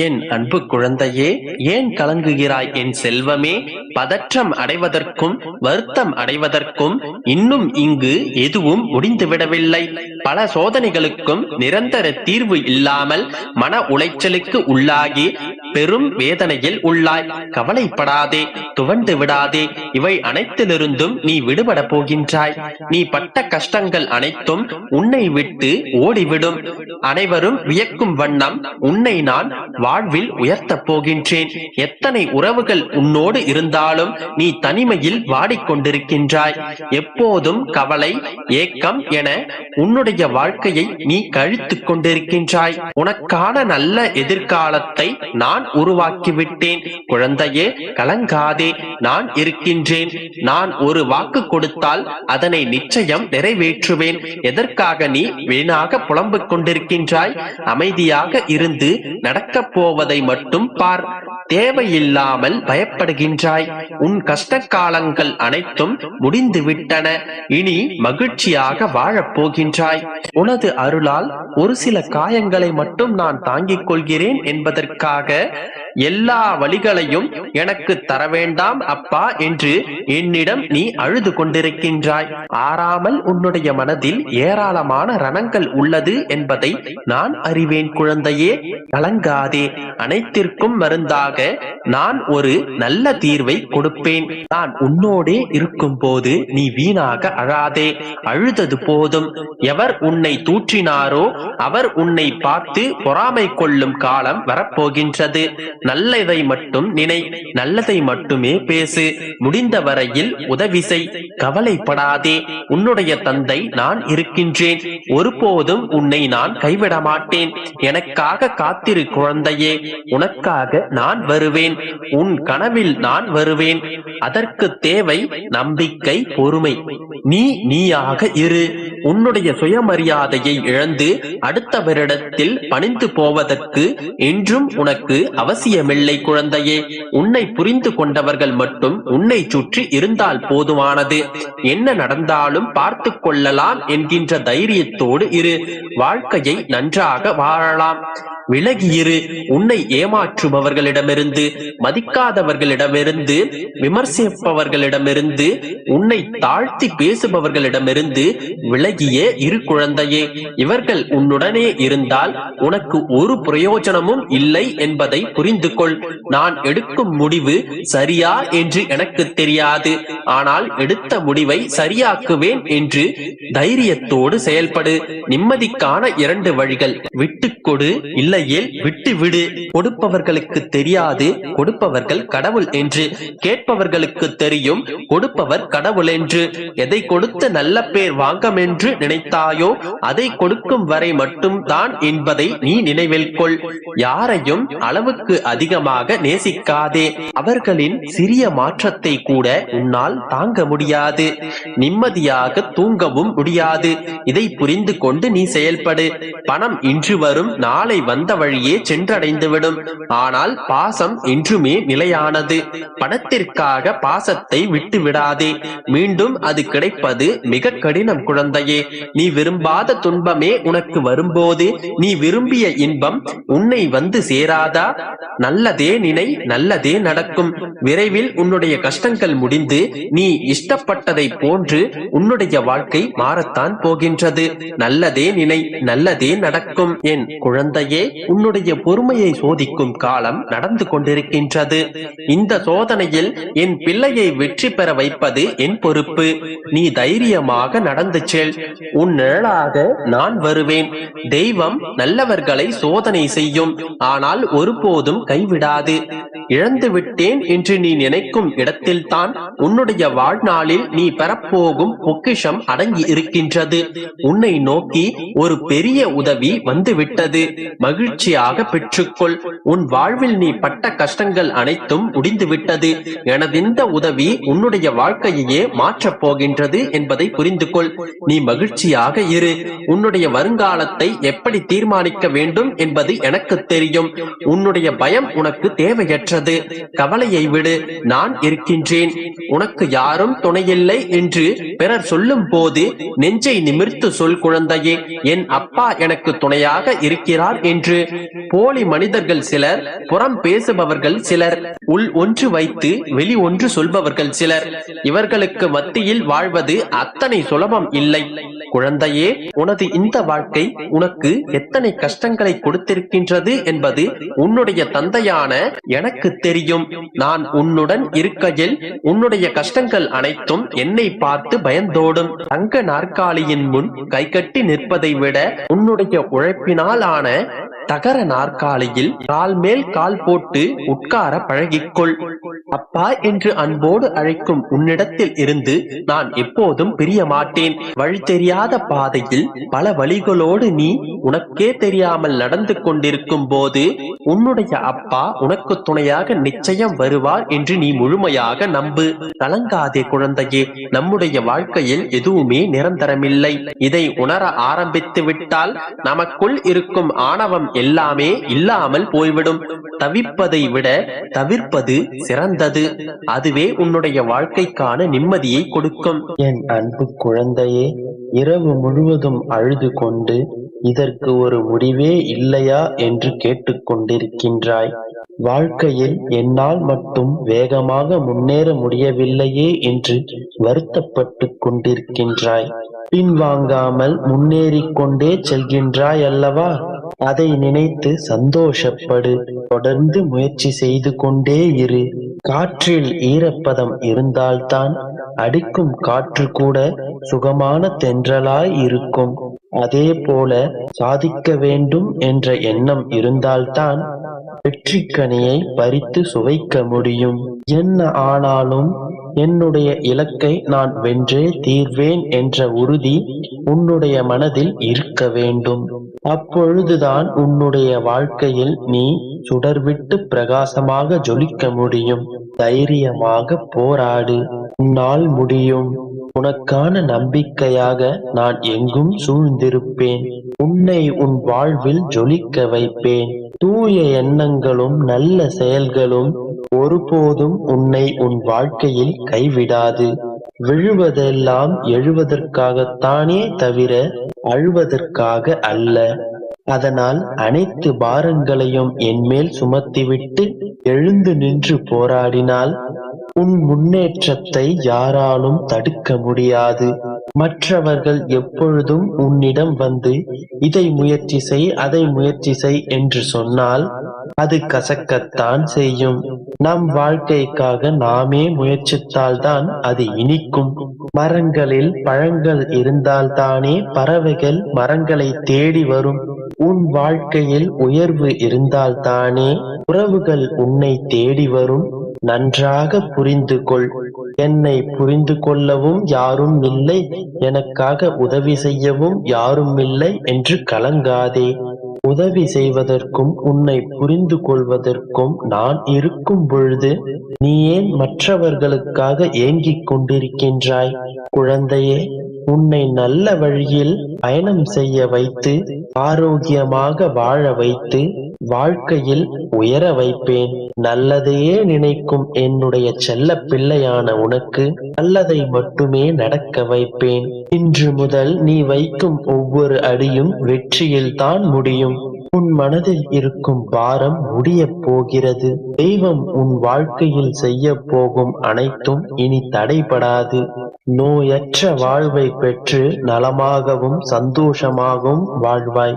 என் அன்பு குழந்தையே ஏன் கலங்குகிறாய் என் செல்வமே? பதற்றம் அடைவதற்கும் வருத்தம் அடைவதற்கும் இன்னும் இங்கு எதுவும் முடிந்துவிடவில்லை. பல சோதனைகளுக்கும் நிரந்தர தீர்வு இல்லாமல் மன உளைச்சலுக்கு உள்ளாகி பெரும் வேதனையில் உள்ளாய். கவலைப்படாதே துவண்டு விடாதே இவை அனைத்திலிருந்தும் நீ விடுபட போகின்றாய். நீ பட்ட கஷ்டங்கள் அனைத்தும் உன்னை விட்டு ஓடிவிடும். அனைவரும் வியக்கும் வண்ணம் உன்னை நான் வாழ்வில் உயர்த்தப் போகின்றேன். எத்தனை உறவுகள் உன்னோடு இருந்தாலும் நீ தனிமையில் வாடிக்கொண்டிருக்கின்றாய் எப்போதும் கவலை ஏக்கம் என உன்னுடைய வாழ்க்கையை நீ கழித்துக் கொண்டிருக்கின்றாய். உனக்கான நல்ல எதிர்காலத்தை நான் உருவாக்கிவிட்டேன். குழந்தையே கலங்காதே நான் இருக்கின்றேன். நான் ஒரு வாக்கு கொடுத்தால் அதனை நிச்சயம் நிறைவேற்றுவேன். எதற்காக நீ வீணாக புலம்பிக் கொண்டிருக்கின்றாய்? அமைதியாக இருந்து நடக்கப் போவதை மட்டும் பார். தேவையில்லாமல் பயப்படுகின்றாய். உன் கஷ்ட காலங்கள் அனைத்தும் முடிந்து விட்டன இனி மகிழ்ச்சியாக வாழப் போகின்றாய் உனது அருளால் ஒரு சில காயங்களை மட்டும் நான் தாங்கிக் கொள்கிறேன் என்பதற்காக எல்லா வழிகளையும் எனக்கு தர வேண்டாம் அப்பா என்று என்னிடம் நீ அழுது கொண்டிருக்கின்றாய். ஆறாமல் உன்னுடைய மனதில் ஏராளமான ரணங்கள் உள்ளது என்பதை நான் அறிவேன் குழந்தையே. கலங்காதே. அனைத்திற்கும் மருந்தாக நான் ஒரு நல்ல தீர்வை கொடுப்பேன். நான் உன்னோடே இருக்கும் போது நீ வீணாக அழாதே. அழுதது போதும். எவர் உன்னை தூற்றினாரோ அவர் உன்னை பார்த்து பொறாமை கொள்ளும் காலம் வரப்போகின்றது. நல்லதை மட்டும் நினை நல்லதை மட்டுமே பேசு. முடிந்த வரையில் உதவி செய். கவலைப்படாதே. உன்னுடைய தந்தை நான் இருக்கின்றேன். ஒருபோதும் உன்னை நான் கைவிட மாட்டேன் எனக்காக காத்திரு குழந்தையே. உனக்காக நான் வருவேன். உன் கனவில் நான் வருவேன். அதற்கு தேவை நம்பிக்கை பொறுமை. நீ நீயாக இரு. உன்னுடைய சுயமரியாதையை இழந்து அடுத்தவரிடத்தில் பணிந்து போவதற்கு என்றும் உனக்கு அவசியமில்லை குழந்தையே. உன்னை புரிந்து கொண்டவர்கள் மட்டும் உன்னை சுற்றி இருந்தால் போதுமானது. என்ன நடந்தாலும் பார்த்து கொள்ளலாம் என்கின்ற தைரியத்தோடு இரு. வாழ்க்கையை நன்றாக வாழலாம். விலகியிரு. உன்னை ஏமாற்றுபவர்களிடமிருந்து மதிக்காதவர்களிடமிருந்து விமர்சிப்பவர்களிடமிருந்து உன்னை தாழ்த்தி பேசுபவர்களிடமிருந்து விலகியே இரு குழந்தையே. இவர்கள் உன்னுடனே இருந்தால் உனக்கு ஒரு பிரயோஜனமும் இல்லை என்பதை புரிந்து கொள் நான் எடுக்கும் முடிவு சரியா என்று எனக்கு தெரியாது. ஆனால் எடுத்த முடிவை சரியாக்குவேன் என்று தைரியத்தோடு செயல்படு. நிம்மதிக்கான இரண்டு வழிகள். விட்டு கொடு இல்லையேல் விட்டு விடு கொடுப்பவர்களுக்கு தெரியாது கொடுப்பவர்கள் கடவுள் என்று. கேட்பவர்களுக்கு தெரியும் கொடுப்பவர் கடவுள் என்று. எதை கொடுத்து நல்ல பேர் வாங்கம் என்று நினைத்தாயோ அதை கொடுக்கும் வரை மட்டும் தான் என்பதை நீ நினைவில் கொள். யாரையும் அளவுக்கு அதிகமாக நேசிக்காதே. அவர்களின் சிறிய மாற்றத்தை கூட உன்னால் தாங்க முடியாது. நிம்மதியாக தூங்கவும் முடியாது. இதை புரிந்து கொண்டு நீ செயல்படு. பணம் இன்று வரும் நாளை வந்த வழியே சென்றடைந்துவிடும். ஆனால் பாசம் என்றுமே நிலையானது. பணத்திற்காக பாசத்தை விட்டு விடாதே மீண்டும் அது கிடைப்பது மிக கடினம் குழந்தையே. நீ விரும்பாத துன்பமே உனக்கு வரும்போது நீ விரும்பிய இன்பம் உன்னை வந்து சேராதா? நல்லதே நினை நல்லதே நடக்கும். விரைவில் உன்னுடைய கஷ்டங்கள் முடிந்து நீ இஷ்டப்பட்டதை போன்று உன்னுடைய வாழ்க்கை மாறத்தான் போகின்றது. நல்லதே நினை நல்லதே நடக்கும் என் குழந்தையே உன்னுடைய பொறுமையை சோதிக்கும் காலம் நடந்து கொண்டிருக்கின்றது. இந்த சோதனையில் என் பிள்ளையை வெற்றி பெற வைப்பது என் பொறுப்பு. நீ தைரியமாக நடந்து செல். உன் நிழலாக நான் வருவேன். தெய்வம் நல்லவர்களை சோதனை செய்யும். ஆனால் ஒருபோதும் கைவிடாது. இழந்து விட்டேன் என்று நீ நினைக்கும் இடத்தில்தான் உன்னுடைய வாழ்நாளில் நீ பெறப்போகும் பொக்கிஷம் அடங்கி இருக்கின்றது. உன்னை நோக்கி ஒரு பெரிய உதவி வந்துவிட்டது. விட்டது மகிழ்ச்சியாக பெற்றுக்கொள். உன் வாழ்வில் நீ பட்ட கஷ்டங்கள் அனைத்தும் முடிந்து விட்டது இந்த உதவி உன்னுடைய வாழ்க்கையையே மாற்றப் போகின்றது என்பதை புரிந்து கொள் நீ மகிழ்ச்சியாக இரு. உன்னுடைய வருங்காலத்தை எப்படி தீர்மானிக்க வேண்டும் என்பது எனக்கு தெரியும். உன்னுடைய பயம் உனக்கு தேவையற்றது. கவலையை விடு. நான் இருக்கின்றேன். உனக்கு யாரும் துணையில்லை என்று பிறர் சொல்லும் போது நெஞ்சை நிமிர்த்து சொல் குழந்தையே. என் அப்பா எனக்கு துணையாக இருக்க இருக்கிறார் என்று போலி மனிதர்கள் சிலர் புறம் பேசுபவர்கள் சிலர் உள் ஒன்று வைத்து வெளி ஒன்று சொல்பவர்கள் சிலர். இவர்களுக்கு மத்தியில் வாழ்வது அத்தனை சுலபம் இல்லை. குழந்தையே உனது இந்த வாழ்க்கை உனக்கு எத்தனை கஷ்டங்களை கொடுத்திருக்கின்றது என்பது உன்னுடைய தந்தையான எனக்கு தெரியும். நான் உன்னுடன் இருக்கையில் உன்னுடைய கஷ்டங்கள் அனைத்தும் என்னை பார்த்து பயந்தோடும். தங்க நாற்காலியின் முன் கைகட்டி நிற்பதை விட உன்னுடைய உழைப்பினால் ஆன தகர நாற்காலியில் கால் மேல் கால் போட்டு உட்கார பழகிக்கொள். அப்பா என்று அன்போடு அழைக்கும் உன்னிடத்தில் இருந்து நான் எப்போதும் பிரிய மாட்டேன் வழி தெரியாத பாதையில் பல வழிகளோடு நீ உனக்கே தெரியாமல் நடந்து கொண்டிருக்கும் போது உன்னுடைய அப்பா உனக்கு துணையாக நிச்சயம் வருவார் என்று நீ முழுமையாக நம்பு. கலங்காதே குழந்தையே நம்முடைய வாழ்க்கையில் எதுவுமே நிரந்தரமில்லை. இதை உணர ஆரம்பித்து விட்டால் நமக்குள் இருக்கும் ஆணவம் எல்லாமே இல்லாமல் போய்விடும். தவிப்பதை விட தவிர்ப்பது சிறந்த சிறந்தது அதுவே உன்னுடைய வாழ்க்கைக்கான நிம்மதியை கொடுக்கும். என் அன்பு குழந்தையே இரவு முழுவதும் அழுது கொண்டு இதற்கு ஒரு முடிவே இல்லையா? என்று கேட்டுக்கொண்டிருக்கின்றாய் வாழ்க்கையில் என்னால் மட்டும் வேகமாக முன்னேற முடியவில்லையே என்று வருத்தப்பட்டு கொண்டிருக்கின்றாய். பின்வாங்காமல் முன்னேறிக் கொண்டே செல்கின்றாய் அல்லவா? அதை நினைத்து சந்தோஷப்படு. தொடர்ந்து முயற்சி செய்து கொண்டே இரு. காற்றில் ஈரப்பதம் இருந்தால்தான் அடிக்கும் காற்று கூட சுகமான தென்றலாய் இருக்கும். அதே போல சாதிக்க வேண்டும் என்ற எண்ணம் இருந்தால்தான் வெற்றிக்கனியை பறித்து சுவைக்க முடியும். என்ன ஆனாலும் என்னுடைய இலக்கை நான் வென்றே தீர்வேன் என்ற உறுதி உன்னுடைய மனதில் இருக்க வேண்டும். அப்பொழுதுதான் உன்னுடைய வாழ்க்கையில் நீ சுடர்விட்டு பிரகாசமாக ஜொலிக்க முடியும். தைரியமாக போராடு. உன்னால் முடியும். உனக்கான நம்பிக்கையாக நான் எங்கும் சூழ்ந்திருப்பேன். உன்னை உன் வாழ்வில் ஜொலிக்க வைப்பேன். தூய எண்ணங்களும் நல்ல செயல்களும் ஒருபோதும் உன்னை உன் வாழ்க்கையில் கைவிடாது. விழுவதெல்லாம் எழுவதற்காகத்தானே தவிர அழுவதற்காக அல்ல. அதனால் அனைத்து பாரங்களையும் என்மேல் சுமத்திவிட்டு எழுந்து நின்று போராடினால் உன் முன்னேற்றத்தை யாராலும் தடுக்க முடியாது. மற்றவர்கள் எப்பொழுதும் உன்னிடம் வந்து இதை முயற்சி செய் அதை முயற்சி செய் என்று சொன்னால் அது கசக்கத்தான் செய்யும். நம் வாழ்க்கைக்காக நாமே முயற்சித்தால்தான் அது இனிக்கும். மரங்களில் பழங்கள் இருந்தால்தானே பறவைகள் மரங்களை தேடி வரும். உன் வாழ்க்கையில் உயர்வு இருந்தால்தானே உறவுகள் உன்னை தேடி வரும். நன்றாக புரிந்து கொள் என்னை புரிந்து கொள்ளவும் யாரும் இல்லை. எனக்காக உதவி செய்யவும் யாரும் இல்லை என்று கலங்காதே. உதவி செய்வதற்கும் உன்னை புரிந்து கொள்வதற்கும் நான் இருக்கும் பொழுது நீ ஏன் மற்றவர்களுக்காக ஏங்கிக் கொண்டிருக்கின்றாய்? குழந்தையே உன்னை நல்ல வழியில் பயணம் செய்ய வைத்து ஆரோக்கியமாக வாழ வைத்து வாழ்க்கையில் உயர வைப்பேன். நல்லதையே நினைக்கும் என்னுடைய செல்ல பிள்ளையான உனக்கு நல்லதை மட்டுமே நடக்க வைப்பேன். இன்று முதல் நீ வைக்கும் ஒவ்வொரு அடியும் வெற்றியில் தான் முடியும். உன் மனதில் இருக்கும் பாரம் முடியப் போகிறது. தெய்வம் உன் வாழ்க்கையில் செய்ய போகும் அனைத்தும் இனி தடைபடாது. நோயற்ற வாழ்வை பெற்று நலமாகவும் சந்தோஷமாகவும் வாழ்வாய்.